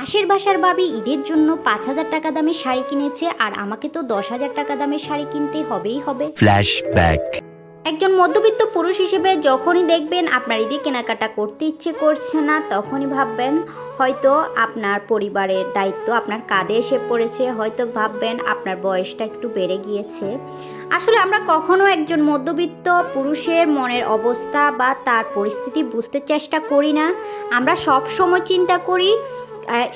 পাশের বাসার ভাবি ঈদের জন্য পাঁচ হাজার টাকা দামের শাড়ি কিনেছে আর আমাকে তো দশ হাজার টাকা দামের শাড়ি কিনতে হবেই হবে। Flashback. একজন মধ্যবিত্ত পুরুষ হিসেবে যখনই দেখবেন আপনার ঈদে কেনাকাটা করতে ইচ্ছে করছে না তখনই ভাববেন হয়তো আপনার পরিবারের দায়িত্ব আপনার কাঁধে এসে পড়েছে হয়তো ভাববেন আপনার বয়সটা একটু বেড়ে গিয়েছে। আসলে আমরা কখনো একজন মধ্যবিত্ত পুরুষের মনের অবস্থা বা তার পরিস্থিতি বুঝতে চেষ্টা করি না। আমরা সব সময় চিন্তা করি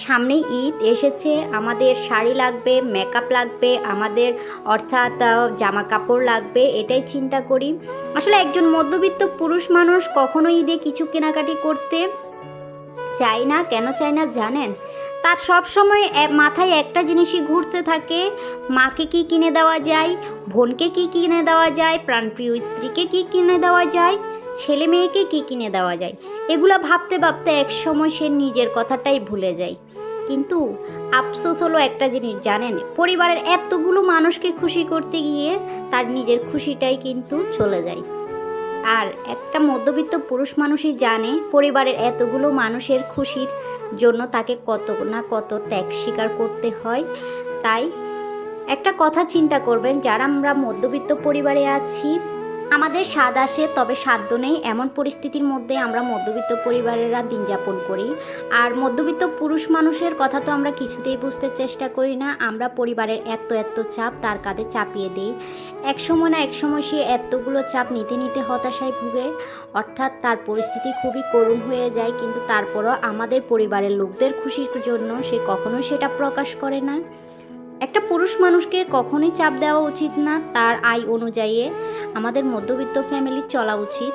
সামনেই ঈদ এসেছে। আমাদের শাড়ি লাগবে মেকআপ লাগবে, আমাদের অর্থাৎ জামা কাপড় লাগবে, এটাই চিন্তা করি। আসলে একজন মধ্যবিত্ত পুরুষ মানুষ কখনো ঈদে কিছু কেনাকাটি করতে চাই না, কেন চাই না জানেন? তার সব সময় মাথায় একটা জিনিসই ঘুরতে থাকে, মাকে কি কিনে দেওয়া যায়, বোনকে কি কিনে দেওয়া যায়, প্রাণপ্রিয় স্ত্রীকে কি কিনে দেওয়া যায় ছেলে মেয়েকে কি কিনে দেওয়া যায়? এগুলা ভাবতে ভাবতে এক সময় সে নিজের কথাটাই ভুলে যায়। কিন্তু আফসোস হলো একটা জিনিস, জানেন? পরিবারের এতগুলো মানুষকে খুশি করতে গিয়ে তার নিজের খুশিটাই কিন্তু চলে যায়। আর একটা মধ্যবিত্ত পুরুষ মানুষই জানে, পরিবারের এতগুলো মানুষের খুশির জন্য তাকে কত না কত ত্যাগ স্বীকার করতে হয়। তাই একটা কথা চিন্তা করবেন, যারা আমরা মধ্যবিত্ত পরিবারে আছি আমাদের স্বাদ আসে, তবে সাধ্য নেই। এমন পরিস্থিতির মধ্যে আমরা মধ্যবিত্ত পরিবারেরা দিন যাপন করি। আর মধ্যবিত্ত পুরুষ মানুষের কথা তো আমরা কিছুতেই বুঝতে চেষ্টা করি না। আমরা পরিবারের এত এত চাপ তার কাঁধে চাপিয়ে দিই। এক সময় না এক সময় সে এতগুলো চাপ নিতে নিতে হতাশায় ভুগে। অর্থাৎ তার পরিস্থিতি খুবই করুণ হয়ে যায়, কিন্তু তারপরও আমাদের পরিবারের লোকদের খুশির জন্য সে কখনোই সেটা প্রকাশ করে না। একটা পুরুষ মানুষকে কখনোই চাপ দেওয়া উচিত না, তার আয় অনুযায়ী আমাদের মধ্যবিত্ত ফ্যামিলি চলা উচিত।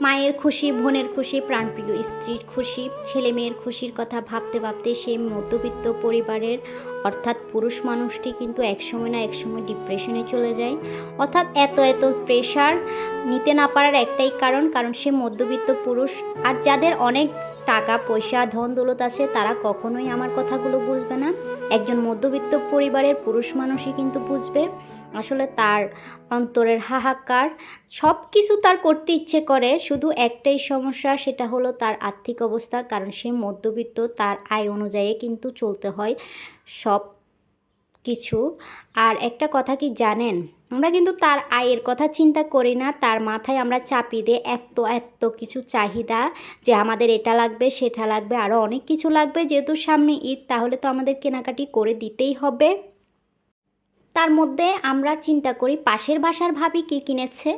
মায়ের খুশি, বোনের খুশি, প্রাণপ্রিয় স্ত্রীর খুশি ছেলে মেয়ের খুশির কথা ভাবতে ভাবতে সেই মধ্যবিত্ত পরিবারের অর্থাৎ পুরুষ মানুষটি কিন্তু একসময় না একসময় ডিপ্রেশনে চলে যায়। অর্থাৎ এত এত প্রেশার নিতে না পারার একটাই কারণ কারণ সে মধ্যবিত্ত পুরুষ। আর যাদের অনেক টাকা, পয়সা, ধন দৌলত আছে, তারা কখনোই আমার কথাগুলো বুঝবে না। একজন মধ্যবিত্ত পরিবারের পুরুষ মানুষই কিন্তু বুঝবে। আসলে তার অন্তরের হাহাকার সব কিছু তার করতে ইচ্ছে করে, শুধু একটাই সমস্যা, সেটা হলো তার আর্থিক অবস্থা, কারণ সে মধ্যবিত্ত, তার আয় অনুযায়ী কিন্তু চলতে হয় সব কিছু। আর একটা কথা কি জানেন? আমরা কিন্তু তার আয়ের কথা চিন্তা করি না। তার মাথায় আমরা চাপি দিয়ে এত এত কিছু চাহিদা যে আমাদের এটা লাগবে, সেটা লাগবে আরও অনেক কিছু লাগবে। যেহেতু সামনে ঈদ, তাহলে তো আমাদের কেনাকাটি করে দিতেই হবে। তার মধ্যে আমরা চিন্তা করি পাশের বাসার ভাবি কি কিনেছে?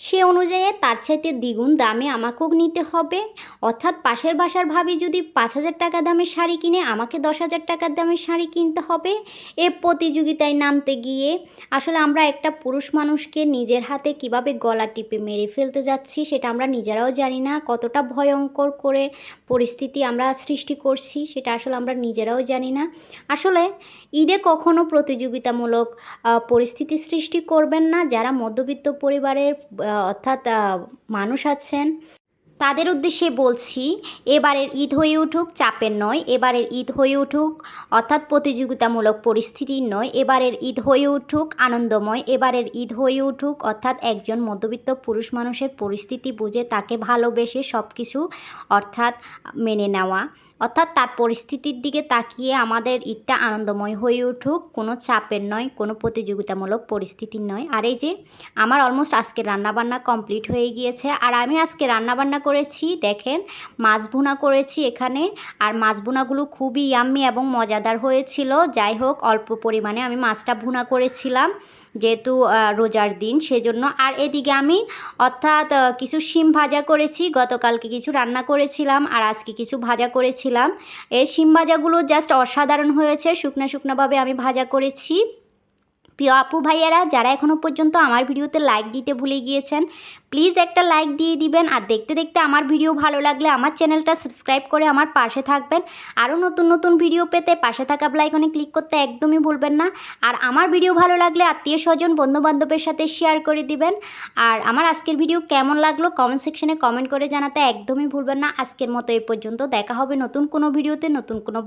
সে অনুযায়ী তার চাইতে দ্বিগুণ দামে আমাকেও নিতে হবে। অর্থাৎ পাশের বাসার ভাবি যদি পাঁচ হাজার টাকা দামের শাড়ি কিনে আমাকে দশ হাজার টাকার দামের শাড়ি কিনতে হবে, এ প্রতিযোগিতায় নামতে গিয়ে আসলে আমরা একটা পুরুষ মানুষকে নিজের হাতে কীভাবে গলা টিপে মেরে ফেলতে যাচ্ছি সেটা আমরা নিজেরাও জানি না। কতটা ভয়ঙ্কর করে পরিস্থিতি আমরা সৃষ্টি করছি সেটা আসলে আমরা নিজেরাও জানি না। আসলে ঈদে কখনো প্রতিযোগিতামূলক পরিস্থিতি সৃষ্টি করবেন না। যারা মধ্যবিত্ত পরিবারের অর্থাৎ মানুষ আছেন তাদের উদ্দেশ্যে বলছি, এবারের ঈদ হয়ে উঠুক, চাপের নয়, এবারের ঈদ হয়ে উঠুক, অর্থাৎ প্রতিযোগিতামূলক পরিস্থিতির নয়, এবারের ঈদ হয়ে উঠুক, আনন্দময়, এবারের ঈদ হয়ে উঠুক, অর্থাৎ একজন মধ্যবিত্ত পুরুষ মানুষের পরিস্থিতি বুঝে তাকে ভালোবেসে সব কিছু অর্থাৎ মেনে নেওয়া, অর্থাৎ তার পরিস্থিতির দিকে তাকিয়ে আমাদের ঈদটা আনন্দময় হয়ে উঠুক, কোনো চাপের নয়, কোনো প্রতিযোগিতামূলক পরিস্থিতির নয়। আর এই যে, আমার অলমোস্ট আজকে রান্নাবান্না কমপ্লিট হয়ে গিয়েছে, আর আমি আজকে রান্নাবান্না করেছি, দেখেন। মাছ ভুনা করেছি এখানে। আর মাছ ভুনাগুলো খুবই ইয়াম্মি এবং মজাদার হয়েছিল। যাই হোক, অল্প পরিমাণে আমি মাছটা ভুনা করেছিলাম যেহেতু রোজার দিন। সেজন্য আর এদিকে আমি অর্থাৎ কিছু শিম ভাজা করেছি। গতকালকে কিছু রান্না করেছিলাম আর আজকে কিছু ভাজা করেছিলাম। এই শিম ভাজাগুলো জাস্ট অসাধারণ হয়েছে। শুকনো শুকনোভাবে আমি ভাজা করেছি। প্রিয় আপু ভাইয়ারা, যারা এখনও পর্যন্ত আমার ভিডিওতে লাইক দিতে ভুলে গিয়েছেন প্লিজ একটা লাইক দিয়ে দিবেন। আর দেখতে দেখতে আমার ভিডিও ভালো লাগলে আমার চ্যানেলটা সাবস্ক্রাইব করে আমার পাশে থাকবেন। আরও নতুন নতুন ভিডিও পেতে পাশে থাকা ব্লাইকনে ক্লিক করতে একদমই ভুলবেন না। আর আমার ভিডিও ভালো লাগলে আত্মীয় স্বজন, বন্ধুবান্ধবের সাথে শেয়ার করে দিবেন। আর আমার আজকের ভিডিও কেমন লাগল কমেন্ট সেকশনে কমেন্ট করে জানাতে একদমই ভুলবেন না। আজকের মতো এই পর্যন্ত। দেখা হবে নতুন কোনো ভিডিওতে নতুন কোনো